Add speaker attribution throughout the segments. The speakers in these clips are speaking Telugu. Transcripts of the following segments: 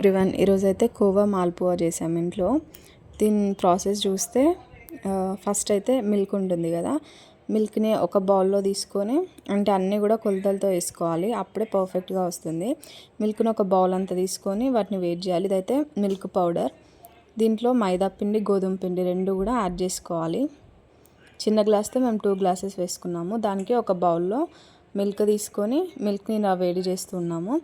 Speaker 1: ఎవ్రీవన్ ఈరోజు అయితే కోవా మాల్పువా చేసాం ఇంట్లో. దీని ప్రాసెస్ చూస్తే ఫస్ట్ అయితే మిల్క్ ఉంటుంది కదా మిల్క్ని ఒక బౌల్లో తీసుకొని అంటే అన్నీ కూడా కొలతలతో వేసుకోవాలి అప్పుడే పర్ఫెక్ట్గా వస్తుంది. మిల్క్ని ఒక బౌల్ అంతా తీసుకొని వాటిని వెయిట్ చేయాలి. ఇదైతే మిల్క్ పౌడర్. దీంట్లో మైదా పిండి గోధుమ పిండి రెండు కూడా యాడ్ చేసుకోవాలి. చిన్న గ్లాస్తో మేము టూ గ్లాసెస్ వేసుకున్నాము. దానికి ఒక బౌల్లో మిల్క్ తీసుకొని మిల్క్ని ఇలా వేడి చేస్తున్నాము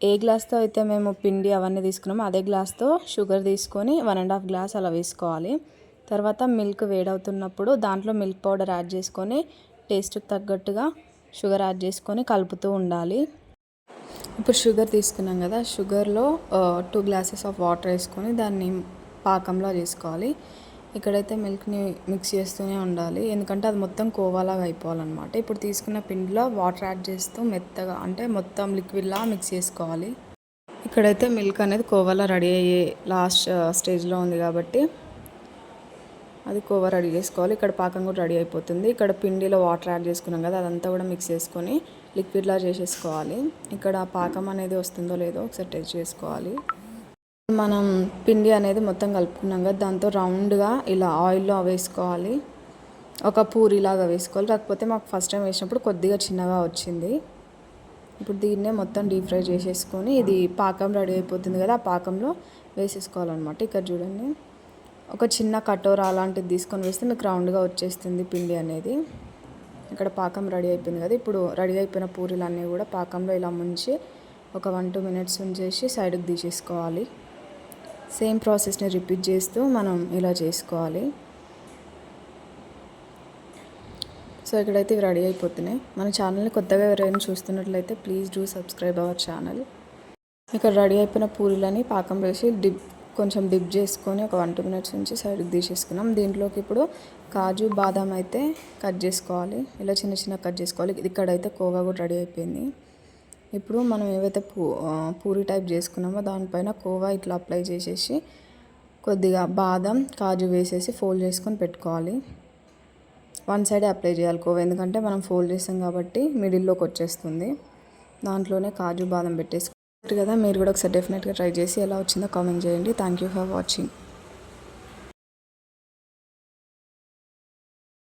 Speaker 1: ఏ గ్లాస్తో అయితే మేము పిండి అవన్నీ తీసుకున్నామో అదే గ్లాస్తో షుగర్ తీసుకొని వన్ అండ్ హాఫ్ గ్లాస్ అలా వేసుకోవాలి. తర్వాత మిల్క్ వేడవుతున్నప్పుడు దాంట్లో మిల్క్ పౌడర్ యాడ్ చేసుకొని టేస్ట్కి తగ్గట్టుగా షుగర్ యాడ్ చేసుకొని కలుపుతూ ఉండాలి. ఇప్పుడు షుగర్ తీసుకున్నాం కదా షుగర్లో టూ గ్లాసెస్ ఆఫ్ వాటర్ వేసుకొని దాన్ని పాకంలో చేసుకోవాలి. ఇక్కడైతే మిల్క్ని మిక్స్ చేస్తూనే ఉండాలి. ఎందుకంటే అది మొత్తం కోవాలాగా అయిపోవాలన్నమాట. ఇప్పుడు తీసుకున్న పిండిలో వాటర్ యాడ్ చేస్తూ మెత్తగా అంటే మొత్తం లిక్విడ్లా మిక్స్ చేసుకోవాలి. ఇక్కడైతే మిల్క్ అనేది కోవాలా రెడీ అయ్యే లాస్ట్ స్టేజ్లో ఉంది కాబట్టి అది కోవా రెడీ చేసుకోవాలి. ఇక్కడ పాకం కూడా రెడీ అయిపోతుంది. ఇక్కడ పిండిలో వాటర్ యాడ్ చేసుకున్నాం కదా అదంతా కూడా మిక్స్ చేసుకొని లిక్విడ్లా చేసేసుకోవాలి. ఇక్కడ పాకం అనేది వస్తుందో లేదో ఒకసారి టెస్ట్ చేసుకోవాలి. మనం పిండి అనేది మొత్తం కలుపుకున్నాం కదా దాంతో రౌండ్గా ఇలా ఆయిల్లో వేసుకోవాలి. ఒక పూరిలాగా వేసుకోవాలి. కాకపోతే మాకు ఫస్ట్ టైం వేసినప్పుడు కొద్దిగా చిన్నగా వచ్చింది. ఇప్పుడు దీన్నే మొత్తం డీప్ ఫ్రై చేసేసుకొని ఇది పాకం రెడీ అయిపోతుంది కదా ఆ పాకంలో వేసేసుకోవాలన్నమాట. ఇక్కడ చూడండి. ఒక చిన్న కటోర అలాంటిది తీసుకొని వేస్తే మీకు రౌండ్గా వచ్చేస్తుంది పిండి అనేది. ఇక్కడ పాకం రెడీ అయిపోయింది కదా ఇప్పుడు రెడీ అయిపోయిన పూరీలు అన్నీ కూడా పాకంలో ఇలా ముంచి ఒక వన్ టూ మినిట్స్ ఉంచేసి సైడ్కి తీసేసుకోవాలి. సేమ్ ప్రాసెస్ని రిపీట్ చేస్తూ మనం ఇలా చేసుకోవాలి. సో ఇక్కడైతే ఇవి రెడీ అయిపోతున్నాయి. మన ఛానల్ని కొత్తగా ఎవరైనా చూస్తున్నట్లయితే please do subscribe our channel. ఇక్కడ రెడీ అయిపోయిన పూరీలని పాకం వేసి డిప్ కొంచెం డిప్ చేసుకొని ఒక వన్ టూ మినిట్స్ నుంచి సైడ్కి తీసేసుకున్నాం. దీంట్లోకి ఇప్పుడు కాజు బాదం అయితే కట్ చేసుకోవాలి. ఇలా చిన్న చిన్న కట్ చేసుకోవాలి. ఇక్కడైతే కోవా కూడా రెడీ అయిపోయింది. ఇప్పుడు మనం ఏవైతే పూ పూరి టైప్ చేసుకున్నామో దానిపైన కోవా ఇట్లా అప్లై చేసేసి కొద్దిగా బాదం కాజు వేసేసి ఫోల్డ్ చేసుకొని పెట్టుకోవాలి. వన్ సైడే అప్లై చేయాలి కోవా ఎందుకంటే మనం ఫోల్డ్ చేస్తాం కాబట్టి మిడిల్లోకి వచ్చేస్తుంది. దాంట్లోనే కాజు బాదం పెట్టేసి కదా మీరు కూడా ఒకసారి డెఫినెట్గా ట్రై చేసి ఎలా వచ్చిందో కామెంట్ చేయండి. Thank you for watching